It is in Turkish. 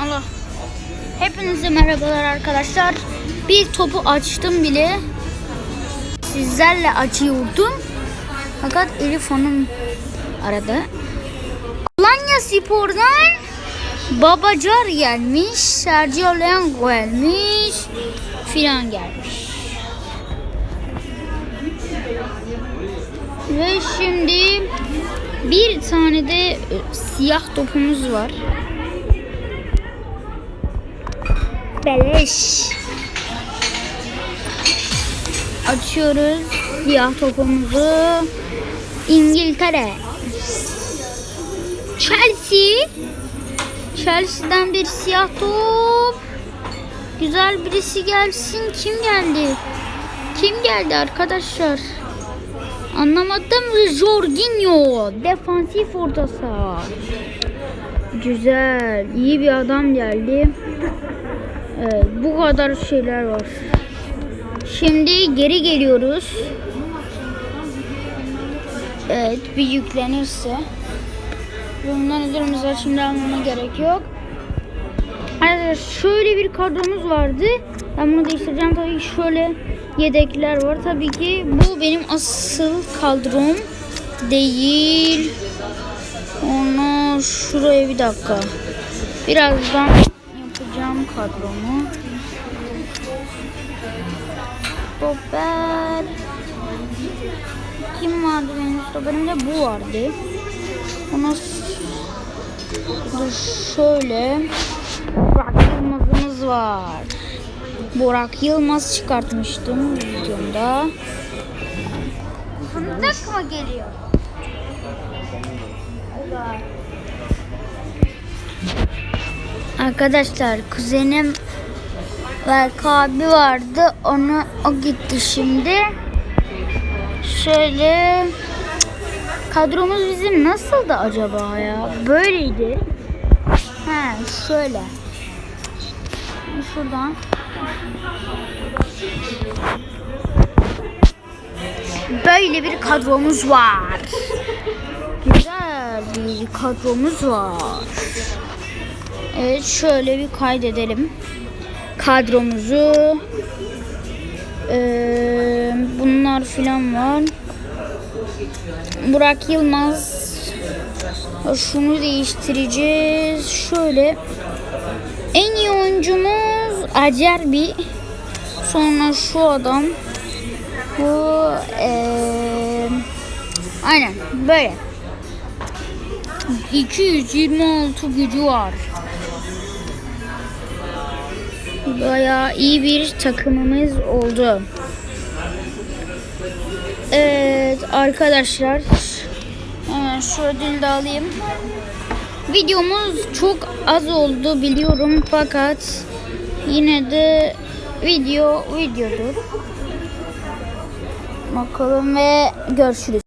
Allah. Hepinize merhabalar arkadaşlar. Bir topu açtım bile. Sizlerle açıyordum. Fakat Elif Hanım aradı. Alanya Spor'dan Babacar gelmiş. Sergio Leon gelmiş. Filan gelmiş. Ve şimdi bir tane de e, siyah topumuz var. Beleş. Açıyoruz siyah topumuzu. İngiltere. Chelsea. Chelsea'den bir siyah top. Güzel birisi gelsin. Kim geldi? Kim geldi arkadaşlar? Anlamadım. Jorginho. Defansif orta saha. Güzel. iyi bir adam geldi. Evet, bu kadar şeyler var. Şimdi geri geliyoruz. Evet, bir yüklenirse. Bundan üzerimize şimdi almama gerek yok. Arkadaşlar şöyle bir kadromuz vardı. Ben bunu değiştireceğim tabii şöyle yedekler var. Tabii ki bu benim asıl kadrom değil. Onu şuraya bir dakika. Birazdan yapacağım kadromu. Stoper. Kim vardı benim stoperimde? Bu vardı. Ona Dur şöyle Burak Yılmaz'ımız var. Burak Yılmaz çıkartmıştım videomda. Fındık mı geliyor? Arkadaşlar kuzenim Berk abi vardı. Onu o gitti şimdi. Şöyle kadromuz bizim nasıldı acaba ya? Böyleydi. He şöyle. Şuradan. Böyle bir kadromuz var. Güzel bir kadromuz var. Evet şöyle bir kaydedelim. Kadromuzu. Ee, bunlar filan var. Burak Yılmaz. Şunu değiştireceğiz. Şöyle. En iyi oyuncumuz Acerbi. Sonra şu adam. Bu ee, aynen böyle. 226 gücü var. Bayağı iyi bir takımımız oldu. Evet arkadaşlar. Hemen şu ödülü de alayım. Videomuz çok az oldu biliyorum fakat yine de video videodur. Bakalım ve görüşürüz.